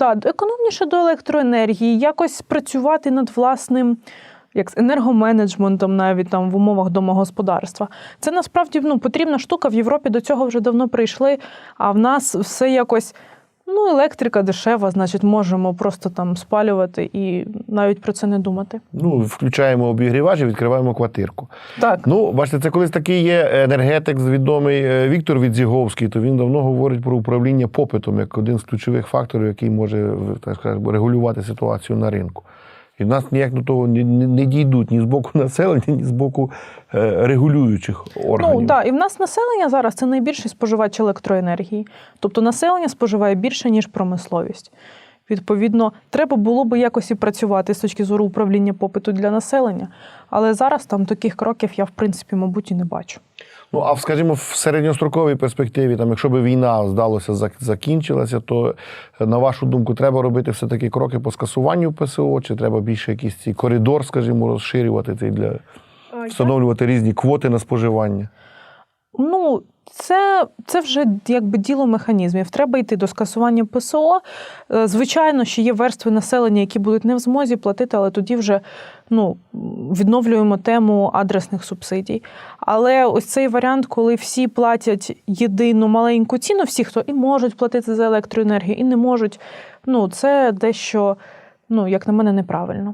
да, економніше до електроенергії, якось працювати над власним. Як з енергоменеджментом, навіть там в умовах домогосподарства, це насправді ну, потрібна штука. В Європі до цього вже давно прийшли. А в нас все якось ну, електрика дешева, значить, можемо просто там спалювати і навіть про це не думати. Ну, включаємо обігрівач і відкриваємо квартирку. Так, Ну, бачите, це колись такий є енергетик відомий е, Віктор Відзіговський, то він давно говорить про управління попитом як один з ключових факторів, який може так сказати, регулювати ситуацію на ринку. І в нас ніяк до того не, дійдуть ні з боку населення, ні з боку е, регулюючих органів. Ну так, і в нас населення зараз це найбільший споживач електроенергії. Тобто населення споживає більше, ніж промисловість. Відповідно, треба було би якось і працювати з точки зору управління попиту для населення. Але зараз там таких кроків я, в принципі, мабуть, і не бачу. Ну, а скажімо, в середньостроковій перспективі, там, якщо б війна, здалося, закінчилася, то, е, на вашу думку, треба робити все-таки кроки по скасуванню ПСО, чи треба більше якийсь цей коридор, скажімо, розширювати цей для встановлювати різні квоти на споживання? Ну, це, це вже якби діло механізмів. Треба йти до скасування ПСО. Е, Звичайно, що є верстви населення, які будуть не в змозі платити, але тоді вже ну, відновлюємо тему адресних субсидій. Але ось цей варіант, коли всі платять єдину маленьку ціну, всі, хто і можуть платити за електроенергію, і не можуть, ну, це дещо, ну, як на мене, неправильно.